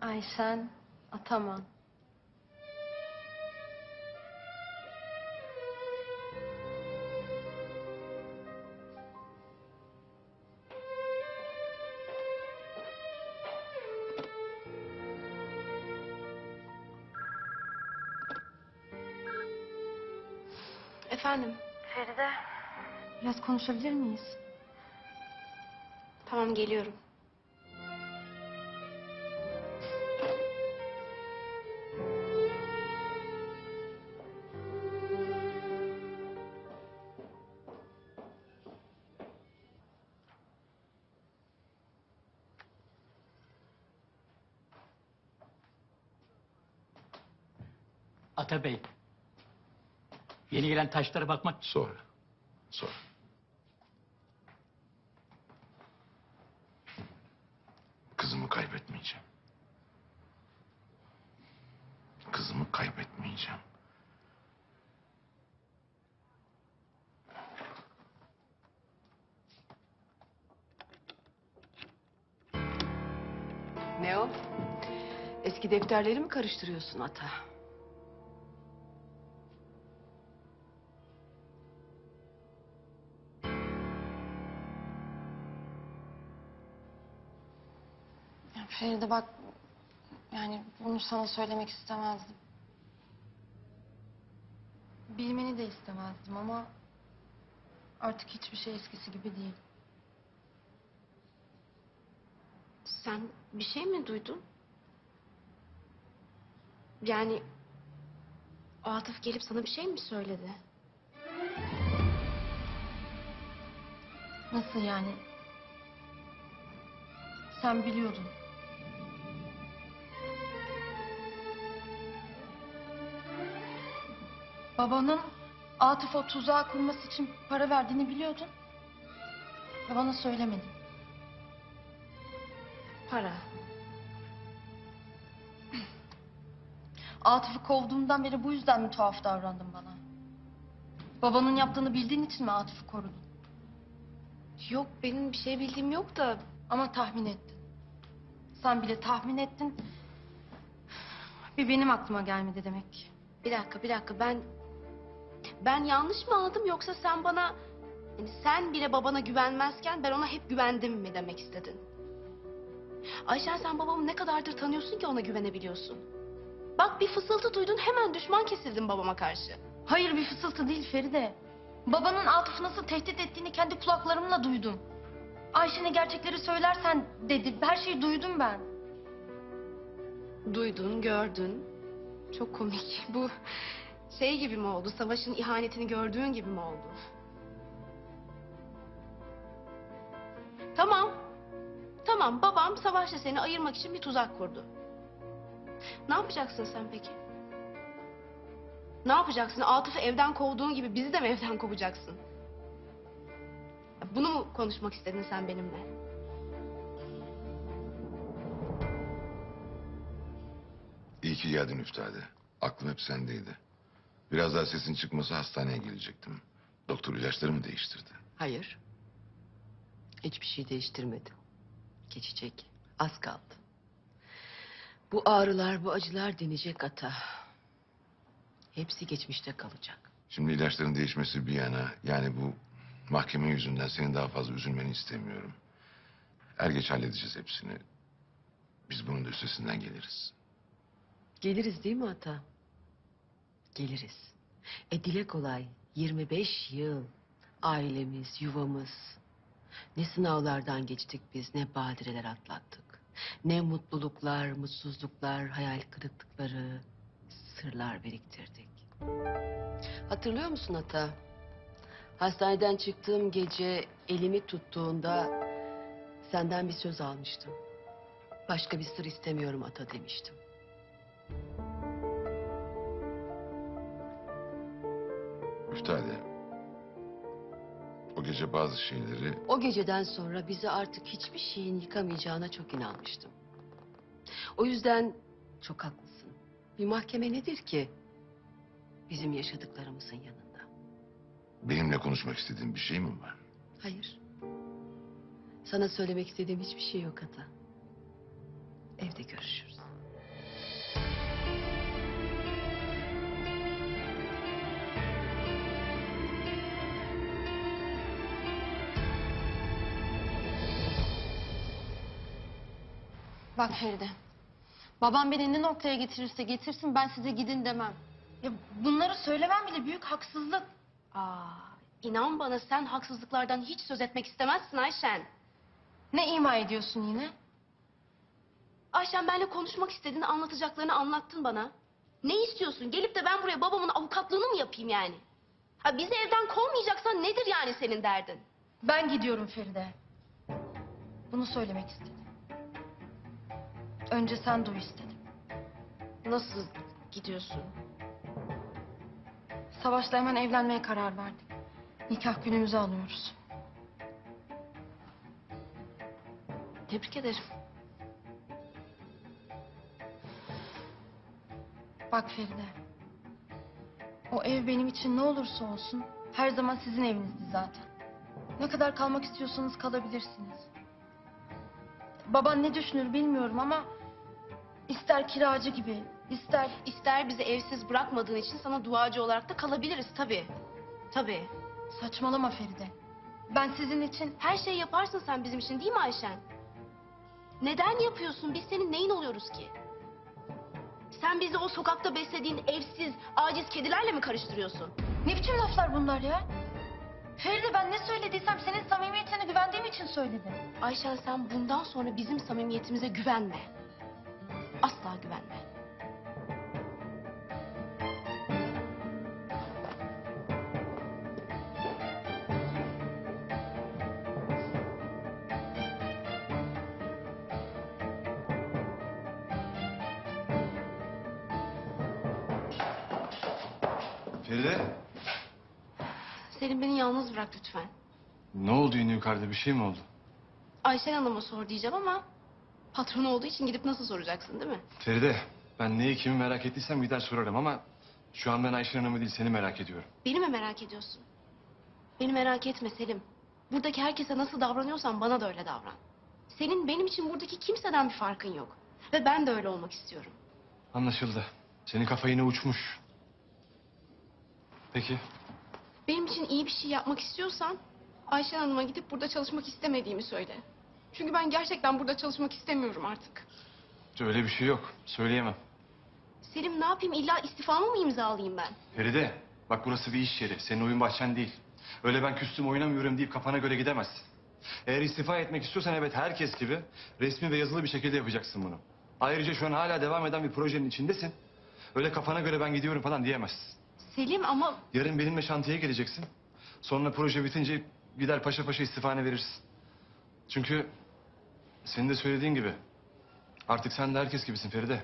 Ayşen Ataman. Efendim, Feride. Biraz konuşabilir miyiz? tamam geliyorum. Atabey. Yeni gelen taşlara bakmak Sonra. Sonra. Kızımı kaybetmeyeceğim. Kızımı kaybetmeyeceğim. Ne o? Eski defterleri mi karıştırıyorsun ata? Feride bak yani bunu sana söylemek istemezdim. Bilmeni de istemezdim ama artık hiçbir şey eskisi gibi değil. Sen bir şey mi duydun? Yani o Atıf gelip sana bir şey mi söyledi? Nasıl yani? Sen biliyordun. Babanın Atıf'a tuzağı kurması için para verdiğini biliyordun. Ve bana söylemedin. Para. Atıf'ı kovduğumdan beri bu yüzden mi tuhaf davrandın bana? Babanın yaptığını bildiğin için mi Atıf'ı korudun? Yok benim bir şey bildiğim yok da Ama tahmin ettin. Sen bile tahmin ettin. Bir benim aklıma gelmedi demek ki. bir dakika bir dakika ben ben yanlış mı aldım yoksa sen bana yani sen bile babana güvenmezken ben ona hep güvendim mi demek istedin? Ayşen sen babamı ne kadardır tanıyorsun ki ona güvenebiliyorsun? Bak bir fısıltı duydun hemen düşman kesildin babama karşı. Hayır bir fısıltı değil Feride. Babanın Atıf'ı nasıl tehdit ettiğini kendi kulaklarımla duydum. Ayşe'ne gerçekleri söylersen dedi. Her şeyi duydum ben. Duydun, gördün. Çok komik. Bu şey gibi mi oldu? Savaşın ihanetini gördüğün gibi mi oldu? Tamam. Tamam, babam savaşla seni ayırmak için bir tuzak kurdu. Ne yapacaksın sen peki? Ne yapacaksın? Atıf'ı evden kovduğun gibi bizi de mi evden kovacaksın? Bunu mu konuşmak istedin sen benimle? İyi ki geldin Üftade. Aklım hep sendeydi. Biraz daha sesin çıkması hastaneye gelecektim. Doktor ilaçlarımı değiştirdi. Hayır. Hiçbir şey değiştirmedim. Geçecek. Az kaldı. Bu ağrılar, bu acılar dinecek ata. Hepsi geçmişte kalacak. Şimdi ilaçların değişmesi bir yana... ...yani bu mahkeme yüzünden senin daha fazla üzülmeni istemiyorum. Er geç halledeceğiz hepsini. Biz bunun da üstesinden geliriz. Geliriz değil mi ata? Geliriz. E dile kolay. 25 yıl. Ailemiz, yuvamız. Ne sınavlardan geçtik biz, ne badireler atlattık. Ne mutluluklar, mutsuzluklar, hayal kırıklıkları, sırlar biriktirdik. Hatırlıyor musun ata? Hastaneden çıktığım gece elimi tuttuğunda senden bir söz almıştım. Başka bir sır istemiyorum ata demiştim. Üftade. O gece bazı şeyleri O geceden sonra bizi artık hiçbir şeyin yıkamayacağına çok inanmıştım. O yüzden çok haklısın. Bir mahkeme nedir ki? Bizim yaşadıklarımızın yanında. benimle konuşmak istediğin bir şey mi var? Hayır. Sana söylemek istediğim hiçbir şey yok Ata. Evde görüşürüz. Bak Feride. Babam beni ne noktaya getirirse getirsin ben size gidin demem. Ya bunları söylemem bile büyük haksızlık. Aa, inan bana sen haksızlıklardan hiç söz etmek istemezsin Ayşen. Ne ima ediyorsun yine? Ayşen benimle konuşmak istediğini anlatacaklarını anlattın bana. Ne istiyorsun? Gelip de ben buraya babamın avukatlığını mı yapayım yani? Ha bizi evden kovmayacaksan nedir yani senin derdin? Ben gidiyorum Feride. Bunu söylemek istedim. Önce sen duy istedim. Nasıl gidiyorsun? Savaş'la hemen evlenmeye karar verdik. Nikah günümüzü alıyoruz. Tebrik ederim. Bak Feride. O ev benim için ne olursa olsun her zaman sizin evinizdi zaten. Ne kadar kalmak istiyorsanız kalabilirsiniz. Baban ne düşünür bilmiyorum ama ister kiracı gibi, ister İster bizi evsiz bırakmadığın için sana duacı olarak da kalabiliriz tabii. Tabii. saçmalama Feride. Ben sizin için Her şeyi yaparsın sen bizim için değil mi Ayşen? Neden yapıyorsun? Biz senin neyin oluyoruz ki? Sen bizi o sokakta beslediğin evsiz, aciz kedilerle mi karıştırıyorsun? ne biçim laflar bunlar ya? Feride ben ne söylediysem senin samimiyetine güvendiğim için söyledim. Ayşen sen bundan sonra bizim samimiyetimize güvenme. Asla güvenme. Feride, Selim beni yalnız bırak lütfen. ne oldu yine yukarıda bir şey mi oldu? Ayşen Hanım'a sor diyeceğim ama... ...patron olduğu için gidip nasıl soracaksın değil mi? Feride, ben neyi kimi merak ettiysem gider sorarım ama... ...şu an ben Ayşe Hanım'ı değil seni merak ediyorum. Beni mi merak ediyorsun? Beni merak etme Selim. Buradaki herkese nasıl davranıyorsan bana da öyle davran. Senin benim için buradaki kimseden bir farkın yok. Ve ben de öyle olmak istiyorum. Anlaşıldı. Senin kafa yine uçmuş. Peki, Benim için iyi bir şey yapmak istiyorsan... ...Ayşen Hanım'a gidip burada çalışmak istemediğimi söyle. Çünkü ben gerçekten burada çalışmak istemiyorum artık. öyle bir şey yok. Söyleyemem. Selim ne yapayım illa istifamı mı imzalayayım ben? Feride, bak burası bir iş yeri. Senin oyun bahçen değil. Öyle ben küstüm oynamıyorum deyip kafana göre gidemezsin. Eğer istifa etmek istiyorsan evet herkes gibi... ...resmi ve yazılı bir şekilde yapacaksın bunu. Ayrıca şu an hala devam eden bir projenin içindesin. Öyle kafana göre ben gidiyorum falan diyemezsin. Selim ama Yarın benimle şantiyeye geleceksin. Sonra proje bitince gider paşa paşa istifane verirsin. Çünkü senin de söylediğin gibi artık sen de herkes gibisin Feride.